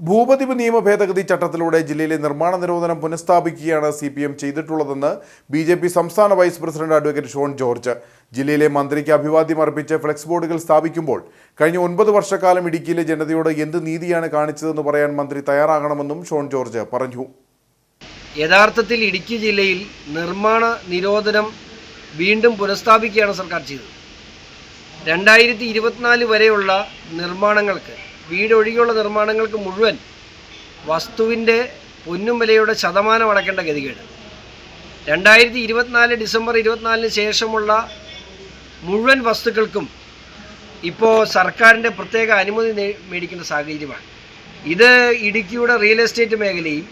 ഭൂപതിവ് നിയമ ഭേദഗതി ചട്ടത്തിലൂടെ ജില്ലയിലെ നിർമ്മാണ നിരോധനം പുനഃസ്ഥാപിക്കുകയാണ് സി പി എം ചെയ്തിട്ടുള്ളതെന്ന് ബി ജെ പി സംസ്ഥാന vice president advocate Shone George. ജില്ലയിലെ മന്ത്രിക്ക് അഭിവാദ്യം അർപ്പിച്ച് ഫ്ലെക്സ് ബോർഡുകൾ സ്ഥാപിക്കുമ്പോൾ കഴിഞ്ഞ ഒൻപത് വർഷക്കാലം ഇടുക്കിയിലെ ജനതയോട് എന്ത് നീതിയാണ് കാണിച്ചതെന്ന് പറയാൻ മന്ത്രി തയ്യാറാകണമെന്നും ഷോൺ ജോർജ് പറഞ്ഞു. യഥാർത്ഥത്തിൽ ഇടുക്കി ജില്ലയിൽ നിർമ്മാണ നിരോധനം വീണ്ടും പുനഃസ്ഥാപിക്കുകയാണ് സർക്കാർ ചെയ്തത്. രണ്ടായിരത്തി ഇരുപത്തിനാല് വരെയുള്ള നിർമ്മാണങ്ങൾക്ക് വീടൊഴികെയുള്ള നിർമ്മാണങ്ങൾക്ക് മുഴുവൻ വസ്തുവിന്റെ പൊന്നും വിലയുടെ ശതമാനം അടക്കേണ്ട ഗതികേട്. രണ്ടായിരത്തി ഇരുപത്തിനാല് ഡിസംബർ ഇരുപത്തിനാലിന് ശേഷമുള്ള മുഴുവൻ വസ്തുക്കൾക്കും ഇപ്പോൾ സർക്കാരിന്റെ പ്രത്യേക അനുമതി മേടിക്കേണ്ട സാഹചര്യമാണ്. ഇത് ഇടുക്കിയുടെ റിയൽ എസ്റ്റേറ്റ് മേഖലയും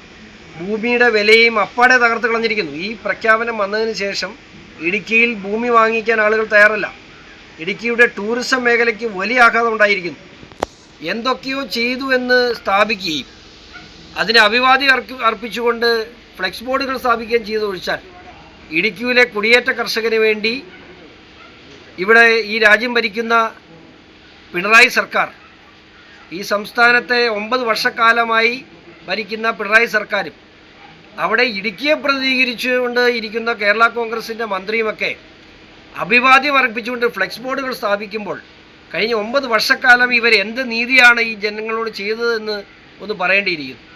ഭൂമിയുടെ വിലയും അപ്പാടെ തകർത്ത് കളഞ്ഞിരിക്കുന്നു. ഈ പ്രഖ്യാപനം വന്നതിന് ശേഷം ഇടുക്കിയിൽ ഭൂമി വാങ്ങിക്കാൻ ആളുകൾ തയ്യാറല്ല. ഇടുക്കിയുടെ ടൂറിസം മേഖലയ്ക്ക് വലിയ ആഘാതം ഉണ്ടായിരിക്കുന്നു. എന്തൊക്കെയോ ചെയ്തു എന്ന് സ്ഥാപിക്കുകയും അതിനെ അഭിവാദി അർപ്പിച്ചുകൊണ്ട് ഫ്ലെക്സ് ബോർഡുകൾ സ്ഥാപിക്കുകയും ചെയ്തു ഒഴിച്ചാൽ ഇടുക്കിയിലെ കുടിയേറ്റ കർഷകന് വേണ്ടി ഇവിടെ ഈ രാജ്യം ഭരിക്കുന്ന പിണറായി സർക്കാർ ഈ സംസ്ഥാനത്തെ ഒമ്പത് വർഷക്കാലമായി ഭരിക്കുന്ന പിണറായി സർക്കാരും അവിടെ ഇടുക്കിയെ പ്രതിനിധീകരിച്ചുകൊണ്ട് ഇരിക്കുന്ന കേരള കോൺഗ്രസിന്റെ മന്ത്രിയുമൊക്കെ അഭിവാദ്യം അർപ്പിച്ചുകൊണ്ട് ഫ്ലെക്സ് ബോർഡുകൾ സ്ഥാപിക്കുമ്പോൾ കഴിഞ്ഞ ഒമ്പത് വർഷക്കാലം ഇവർ എന്ത് നീതിയാണ് ഈ ജനങ്ങളോട് ചെയ്തതെന്ന് ഒന്ന് പറയേണ്ടിയിരിക്കുന്നു.